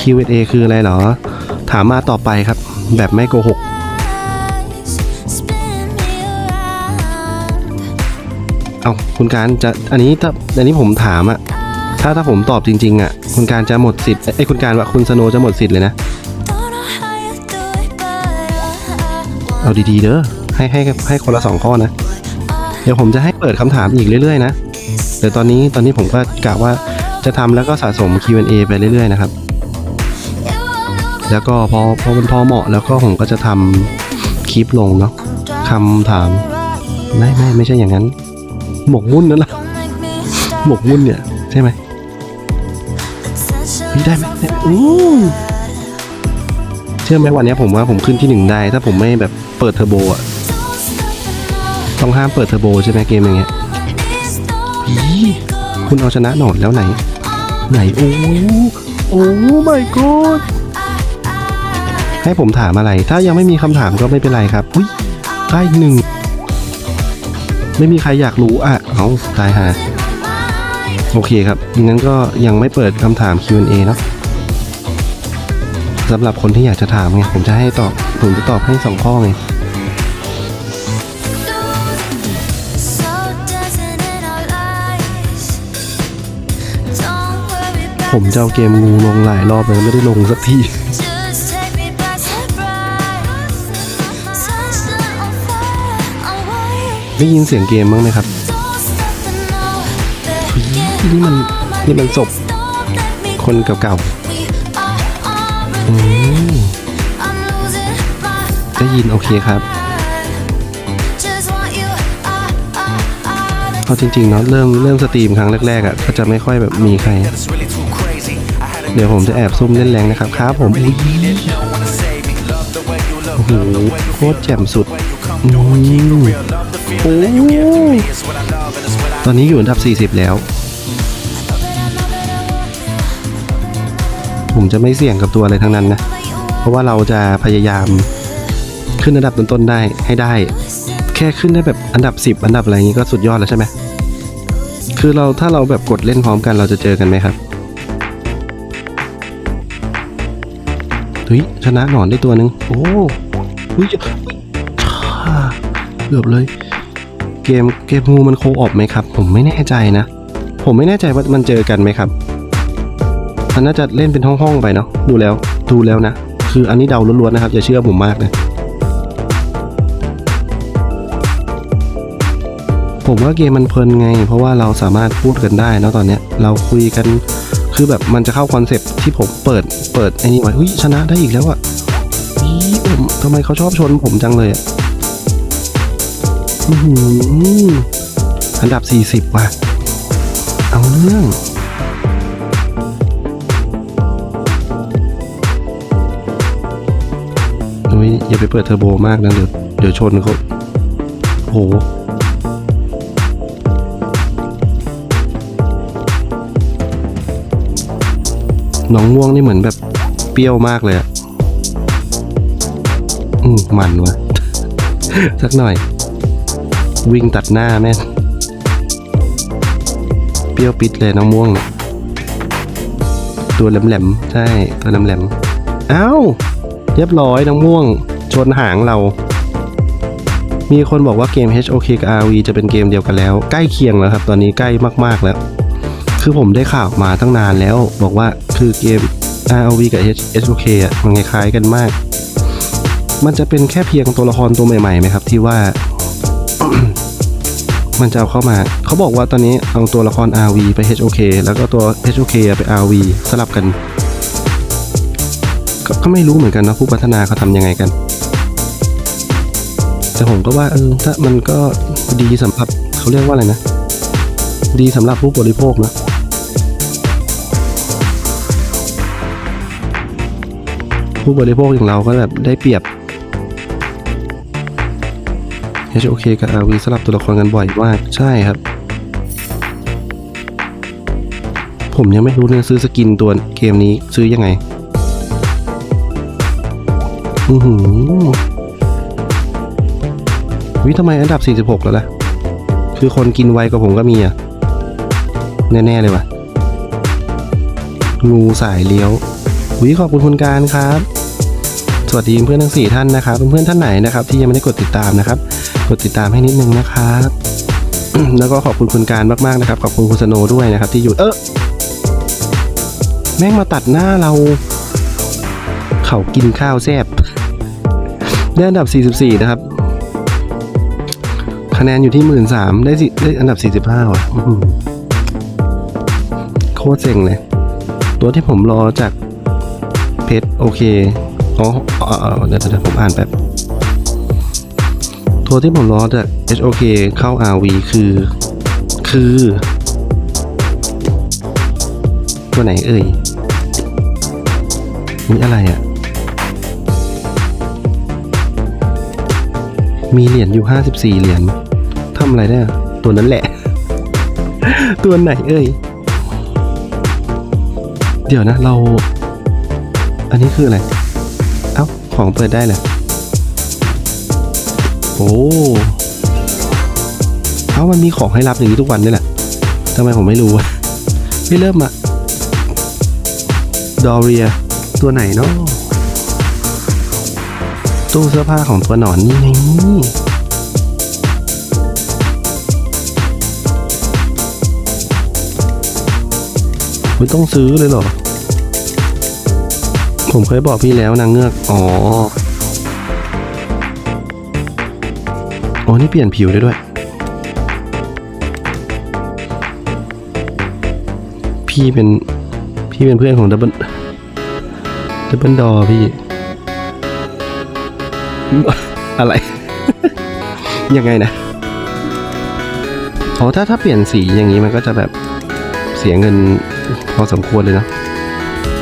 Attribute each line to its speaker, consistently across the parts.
Speaker 1: Q&A คืออะไรเหรอ ถามมาต่อไปครับ แบบไม่โกหกเอาคุณการจะอันนี้ถ้าอันนี้ผมถามอะถ้าถ้าผมตอบจริงๆอะคุณการจะหมดสิทธิ์ไอ้ยคุณการว่าคุณสโนจะหมดสิทธิ์เลยนะเอาดีๆเด้อให้ให้ให้คนละสองข้อนะ เดี๋ยวผมจะให้เปิดคำถามอีกเรื่อยๆนะเดี๋ยวตอนนี้ตอนนี้ผมก็กะว่าจะทำแล้วก็สะสม Q&A ไปเรื่อยๆนะครับ แล้วก็พอพอมันพอเหมาะแล้วก็ผมก็จะทำคลิปลงเนาะคำถาม ไม่ไม่ไม่ใช่อย่างนั้น หมกมุ่นนั่นแหละหมกมุ่นเนี่ยใช่ไหมพี่ได้ไหมโอ้เชื่อไหมวันนี้ผมว่าผมขึ้นที่หนึ่งได้ ถ้าผมไม่แบบเปิดเทอร์โบอะต้องห้ามเปิดเทอร์โบใช่ไหมเกมอย่างเงี้ยอีคุณเอาชนะหนอนแล้วไหน ไหน โอ้โอ้ my god ให้ผมถามอะไร ถ้ายังไม่มีคำถามก็ไม่เป็นไรครับ อุ้ยได้หนึ่ง ไม่มีใครอยากรู้อะ เอาตายหาโอเคครับ งั้นก็ยังไม่เปิดคำถาม Q&A เนาะสำหรับคนที่อยากจะถามไง ผมจะให้ตอบ ผมจะตอบให้สองข้อไงผมจะเอาเกมงูลงหลายรอบเลยไม่ได้ลงสักที ได้ยินเสียงเกมบ้างไหมครับนี่มันนี่มันศพคนเก่าๆอืมได้ยินโอเคครับเอาจริงๆเนาะเริ่มเริ่มสตรีมครั้งแรกๆอะก็จะไม่ค่อยแบบมีใคร เดี๋ยวผมจะแอบซุ่มเล่นแรงนะครับครับผมอุ๊ยโอ้โหโคตรแจ่มสุดอืม โอ้ตอนนี้อยู่อันดับ 40 แล้ว ผมจะไม่เสี่ยงกับตัวอะไรทั้งนั้นนะ เพราะว่าเราจะพยายามขึ้นอันดับต้นๆได้ให้ได้ แค่ขึ้นได้แบบอันดับ 10 อันดับอะไรอย่างนี้ก็สุดยอดแล้วใช่ไหมคือเราถ้าเราแบบกดเล่นพร้อมกันเราจะเจอกันไหมครับเฮ้ยชนะหนอนได้ตัวหนึ่งโอ้เฮ้ยอ่าเกือบเลย เกมเกมงูมันโคออกไหมครับ ผมไม่แน่ใจนะ ผมไม่แน่ใจว่ามันเจอกันไหมครับมันน่าจะเล่นเป็นห้องๆไปเนาะดูแล้วดูแล้วนะ คืออันนี้เดาล้วนๆนะครับอย่าเชื่อผมมากนะผมว่าเกมมันเพลินไง เพราะว่าเราสามารถพูดกันได้เนะตอนเนี้ยเราคุยกันคือแบบมันจะเข้าคอนเซปที่ผมเปิดเปิดไอ้นี่ไว้อุ้ยชนะได้อีกแล้วอะอีผมทำไมเขาชอบชนผมจังเลยอะอื้ อันดับ 40 ว่ะ เอาเรื่องโอ้ยอย่าไปเปิดเทอร์โบมากนะ เดี๋ยวเดี๋ยวชนเขาโหน้องม่วงนี่เหมือนแบบเปรี้ยวมากเลยอะอืมมันวะ สักหน่อย วิ่งตัดหน้าแม่นเปรี้ยวปิดเลยน้องม่วงเนี่ยตัวแหลมๆ ใช่ ตัวแหลมๆอ้าวเรียบร้อยน้องม่วง ชนหางเรา มีคนบอกว่าเกม HOK กับ RV จะเป็นเกมเดียวกันแล้ว ใกล้เคียงแล้วครับ ตอนนี้ใกล้มากๆแล้ว คือผมได้ข่าวมาตั้งนานแล้ว บอกว่าคือเกม Rv กับ HOK อะมันคล้ายกันมาก มันจะเป็นแค่เพียงตัวละครตัวใหม่ๆไหมครับ ที่ว่า มันจะเอาเข้ามา เขาบอกว่าตอนนี้เอาตัวละคร RV ไป HOK แล้วก็ตัว HOK ไป RV สลับกันกก็ไม่รู้เหมือนกันนะผู้พัฒนาเขาทำยังไงกัน แต่ผมก็ว่าเออถ้ามันก็ดีสำหรับเขาเรียกว่าอะไรนะ ดีสำหรับผู้บริโภคนะผู้บริโภคอย่างเราก็แบบได้เปรียบ HOK กับ RV สลับตัวละครกันบ่อยมาก ใช่ครับ ผมยังไม่รู้เลยซื้อสกินตัวเกมนี้ซื้อยังไง อือหือวิทำไมอันดับ 46 แล้วล่ะ คือคนกินไวกว่าผมก็มีอะ แน่ ๆ เลยว่ะ งูสายเลี้ยว วิขอบคุณคุณการครับสวัสดีเพื่อนทั้งสี่ท่านนะครับ เพื่อนๆท่านไหนนะครับที่ยังไม่ได้กดติดตามนะครับ กดติดตามให้นิดนึงนะครับ แล้วก็ขอบคุณคุณการมากๆนะครับ ขอบคุณคุณสโนว์ด้วยนะครับ ที่อยู่เออแม่งมาตัดหน้าเรา เขากินข้าวแซ่บได้อันดับ 44 นะครับ คะแนนอยู่ที่หมื่นสามได้สิได้อันดับ 45ว่ะอื้อหือโคตรเซ็งเลย ตัวที่ผมรอจากเพชรโอเคอ๋ออ๋ออ๋อเดี๋ยวเดี๋ยวผมอ่านแป๊บ ตัวที่ผมรอจาก HOK เข้า RV คือ คือ ตัวไหนเอ่ยมีอะไรอะ่ะ มีเหรียญอยู่ 54 เหรียญทำอะไรได้อะตัวนั้นแหละ ตัวไหนเอ่ย เดี๋ยวนะเรา อันนี้คืออะไร เอ้า ของเปิดได้เหรอโอ้เอ้ามันมีของให้รับอย่างนี้ทุกวันนี่แหละทำไมผมไม่รู้อะไม่เริ่มอะดอเรีย ตัวไหนเนาะตู้เสื้อผ้าของตัวหนอนนี่ไงไม่ต้องซื้อเลยเหรอ ผมเคยบอกพี่แล้วนางเงือก อ๋อ อ๋อนี่เปลี่ยนผิวได้ด้วย พี่เป็น พี่เป็นเพื่อนของดับเบิลดับเบิลดอพี่ อะไร ยังไงนะอ๋อถ้าถ้าเปลี่ยนสีอย่างนี้มันก็จะแบบเสียเงินพอสมควรเลยนะ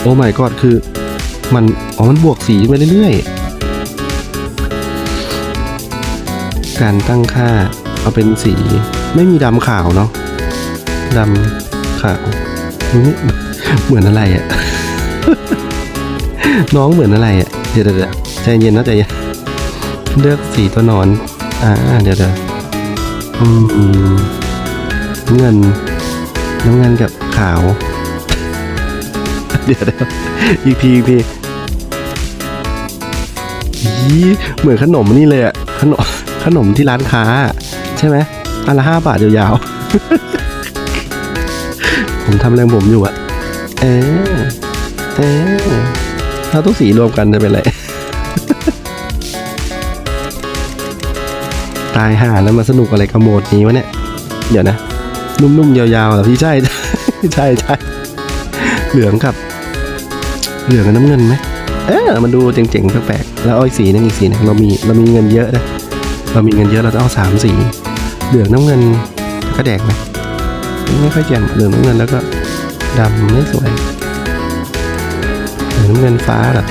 Speaker 1: โอ้ my god คือมัน อ๋อ มันบวกสีไปเรื่อยๆ การตั้งค่าเอาเป็นสี ไม่มีดำขาวเนาะดำขาวนี่เหมือนอะไรอะน้องเหมือนอะไรอะเดี๋ยวเดี๋ยวเดี๋ยวใจเย็นนะใจเย็นเลือกสีตัวนอน อ่าเดี๋ยวเดี๋ยวอืมเงินน้ำเงินกับขาว เดี๋ยวเดี๋ยวอีกทีอีกทียีเหมือนขนมนี่เลยอะขนม ขนมที่ร้านค้า ใช่ไหมอันละห้าบาทยาวๆ ผมทำแรงผมอยู่อะเออเออถ้าต้องสีรวมกันจะเป็นไรตายห่าแล้วมาสนุกอะไรกับโหมดนี้วะเนี่ย เดี๋ยวนะ นุ่มๆยาวๆหรอพี่ใช่ใช่ใช่เหลืองกับ เหลืองกับน้ำเงินไหมเออมันดูเจ๋งๆแปลกๆแล้วอาอีกสีนึงอีกสีนึงเรามีเรามีเงินเยอะนะ เรามีเงินเยอะเราต้องเอาสามสีเหลืองน้ำเงินก็แดงไหมไม่ค่อยแจ่มเหลืองน้ำเงินแล้วก็ดำไม่สวยเหลืองน้ำเงินฟ้าเหรอ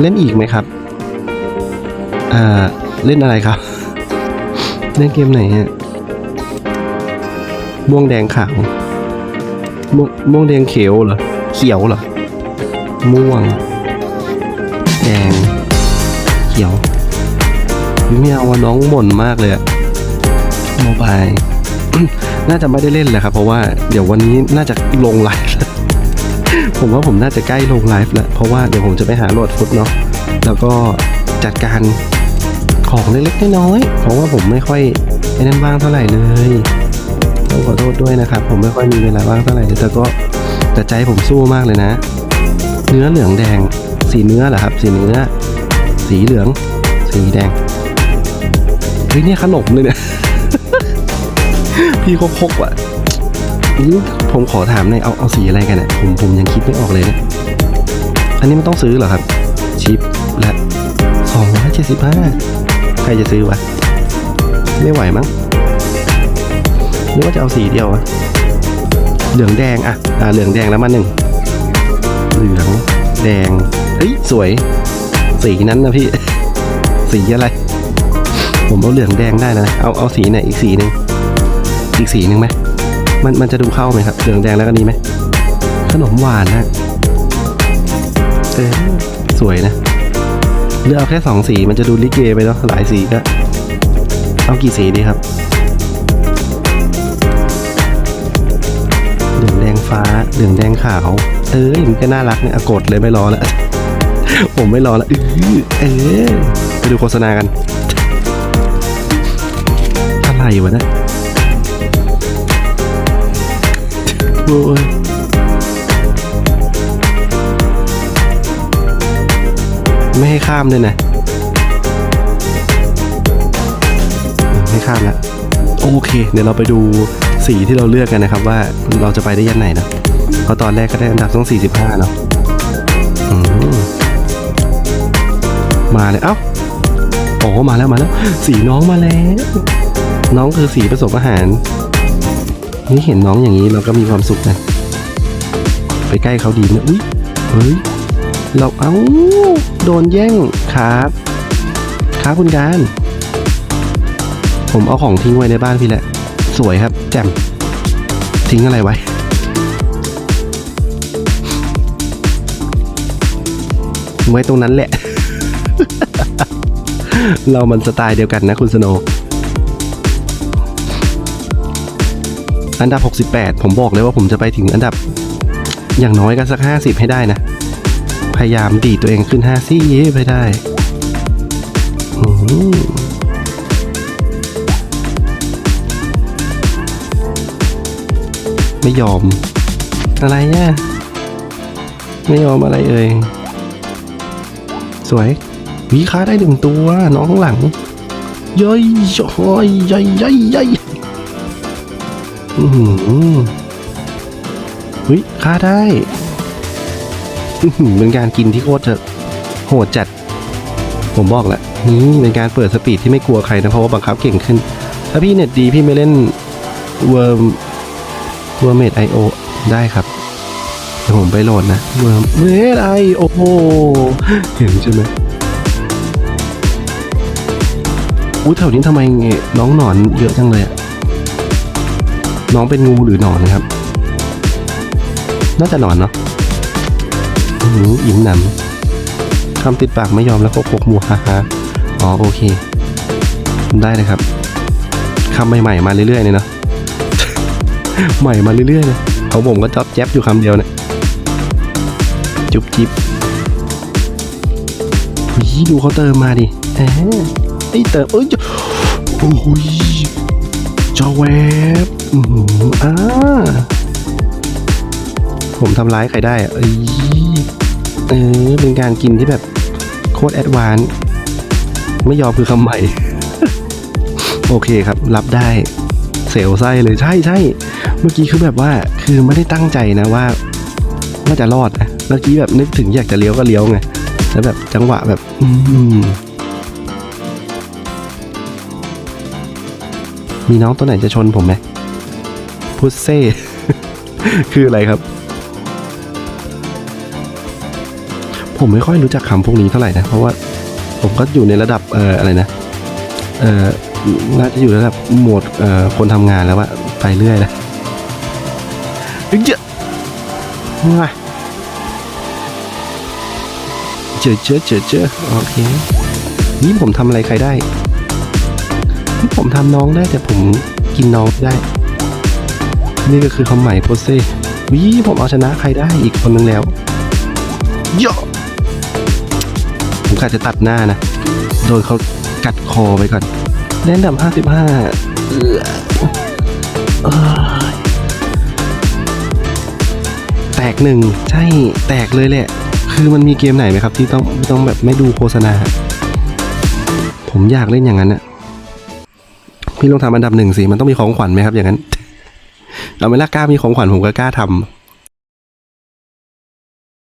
Speaker 1: เล่นอีกไหมครับอ่าเล่นอะไรครับ เล่นเกมไหนฮะม่วงแดงขาวม่วงม่วงแดงเขียวเหรอเขียวเหรอม่วง แดง เขียว ไม่เอาว่าน้องบ่นมากเลยอะโมบาย น่าจะไม่ได้เล่นแหละครับ เพราะว่าเดี๋ยววันนี้น่าจะลงไลฟ์แล้วผมว่าผมน่าจะใกล้ลงไลฟ์แล้ว เพราะว่าเดี๋ยวผมจะไปหาโหลดฟุตเนาะแล้วก็จัดการของเล็กๆน้อยๆเพราะว่าผมไม่ค่อยไอ้นั่นว่างเท่าไหร่เลยต้องขอโทษด้วยนะครับ ผมไม่ค่อยมีเวลาว่างเท่าไหร่แต่ก็แต่ใจผมสู้มากเลยนะ เนื้อเหลืองแดง สีเนื้อเหรอครับ สีเนื้อ สีเหลือง สีแดงเฮ้ยเนี่ยขนมเลยเนี่ย พี่คกว่ะนี่ผมขอถามหน่อยเอาเอาสีอะไรกันเนี่ยผมผมยังคิดไม่ออกเลยเนี่ย อันนี้มันต้องซื้อเหรอครับ ชิปและสองร้อยเจ็ดสิบห้าใครจะซื้อวะ ไม่ไหวมั้งหรือว่าจะเอาสีเดียววะเหลืองแดงอะอ่าเหลืองแดงแล้วมาหนึ่งเหลืองแดงเฮ้ยสวย สีนั้นนะพี่ สีอะไร ผมเอาเหลืองแดงได้นะเอาเอาสีไหนอีกสีหนึ่งอีกสีหนึ่งไหมมันมันจะดูเข้าไหมครับเหลืองแดงแล้วก็นี้ไหมขนมหวานนะเออสวยนะเลือกเอาแค่สองสีมันจะดูลิเกไปเนาะหลายสีก็เอากี่สีดีครับเหลืองแดงฟ้าเหลืองแดงขาวเออมันก็น่ารักเนี่ยอะกดเลยไม่รอแล้วผมไม่รอแล้วเออไปดูโฆษณากัน รวะนะโอ้ยไม่ให้ข้ามเลยนะ ไม่ข้ามล้วโอเค เดี๋ยวเราไปดูสีที่เราเลือกกันนะครับ ว่าเราจะไปได้ยันไหนนะเพราะตอนแรกก็ได้อันดับต้อง 45 เนาะมมาเลย เอ้า โอ้ มาแล้ว มาแล้ว สีน้องมาแล้ว น้องคือสีผสมอาหารนี่เห็นน้องอย่างนี้เราก็มีความสุขนะไปใกล้เขาดีนะอุ้ยเฮ้ยเราเอ้าโดนแย่งครับครับคุณการ ผมเอาของทิ้งไว้ในบ้านพี่แหละ สวยครับ แจ่มทิ้งอะไรไว้ไว้ตรงนั้นแหละ เรามันสไตล์เดียวกันนะคุณสโน อันดับ 68 ผมบอกเลยว่าผมจะไปถึงอันดับ อย่างน้อยก็สัก 50 ให้ได้นะ พยายามดีตัวเองขึ้น5ซี่ไปได้มไม่ยอม อะไรเนี่ยไม่ยอมอะไรเอ่ย สวยวิค้าได้หนึ่งตัว น้องหลังย่อยย่อยย่อยย่อย อยอือหือวิค้าได้อื้อหือเป็นการกินที่โคตรจะโหดจัด ผมบอกแหละนี่เป็นการเปิดสปีดที่ไม่กลัวใครนะ เพราะว่าบังคับเก่งขึ้น ถ้าพี่เน็ตดีพี่ไม่เล่นเวิร์มเวอร์มเมดไอโอได้ครับเดี๋ยวผมไปโหลดนะเวอร์มเมดไอโอเห็นใช่ไหมอุ้ยแถวนี้ทำไมน้องหนอนเยอะจังเลยอะ น้องเป็นงูหรือหนอนครับ น่าจะหนอนเนาะอื้อหืออิ่มหนำคำติดปากไม่ยอมแล้วก็โคกหมูฮ่าฮ่าอ๋อโอเค ได้เลยครับคำใหม่ๆมาเรื่อยๆเลยเนาะใหม่มาเรื่อยๆเลยของผมก็จอบแจ๊บอยู่คำเดียวเนี่ยจุ๊บจิ๊บวิดูเขาเติมมาดิแหมไอ้เติมเอ้ยจะโอ้ย จอแวบอือหืออ่าผมทำร้ายใครได้อะเอ้ยเออเป็นการกินที่แบบโคตรแอดวานซ์ไม่ยอมคือคำใหม่ โอเคครับ รับได้เซลลไส้เลยใช่ใช่เมื่อกี้คือแบบว่าคือไม่ได้ตั้งใจนะว่าว่าจะรอดนะเมื่อกี้แบบนึกถึงอยากจะเลี้ยวก็เลี้ยวไงแล้วแบบจังหวะแบบ อืม มีน้องตัวไหนจะชนผมไหมพุซเซ่คืออะไรครับ ผมไม่ค่อยรู้จักคำพวกนี้เท่าไหร่นะ เพราะว่าผมก็อยู่ในระดับเอ่ออะไรนะเอ่อน่าจะอยู่ระดับโหมดเอ่อคนทำงานแล้วว่าไปเรื่อยนะเยอะมาเจอเจอเจอเจอโอเค นี่ผมทำอะไรใครได้ ผมทำน้องได้แต่ผมกินน้องไม่ได้ นี่ก็คือคำใหม่โพสเซ่วิผมเอาชนะใครได้อีกคนนึงแล้วเยอะผมกะจะตัดหน้านะ โดนเขากัดคอไปก่อนเล่นดับห้าสิบห้าแตกหนึ่งใช่แตกเลยแหละ คือมันมีเกมไหนไหมครับ ที่ต้องต้องแบบไม่ดูโฆษณา ผมอยากเล่นอย่างนั้นอะ พี่ลองทำอันดับหนึ่งสิ มันต้องมีของขวัญไหมครับ อย่างนั้น เอาไม่ละกล้ามีของขวัญผมก็กล้าทำ